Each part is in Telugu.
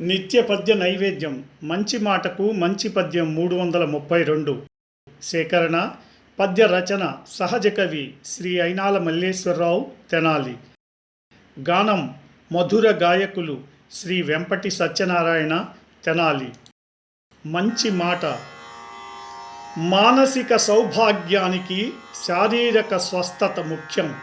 నిత్య పద్య నైవేద్యం. మంచి మాటకు మంచి పద్యం మూడు వందల ముప్పై రెండు సేకరణ పద్య రచన సహజ కవి శ్రీ అయినాల మల్లేశ్వరరావు తెనాలి. గానం మధుర గాయకులు శ్రీ వెంపటి సత్యనారాయణ తెనాలి. మంచి మాట. మానసిక సౌభాగ్యానికి శారీరక స్వస్థత ముఖ్యం.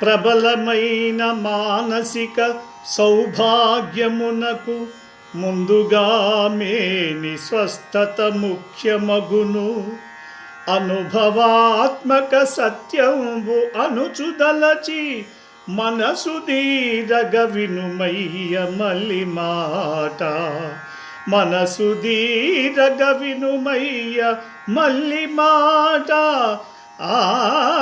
ప్రబలమైన మానసిక సౌభాగ్యమునకు ముందుగా మేని స్వస్థత ముఖ్యమగును. అనుభవాత్మక సత్యంబు అనుచుదలచి మనసు దీరగ వినుమయ్య మల్లి మాట. మనసు దీరగ వినుమయ్య మల్లి మాట. ఆ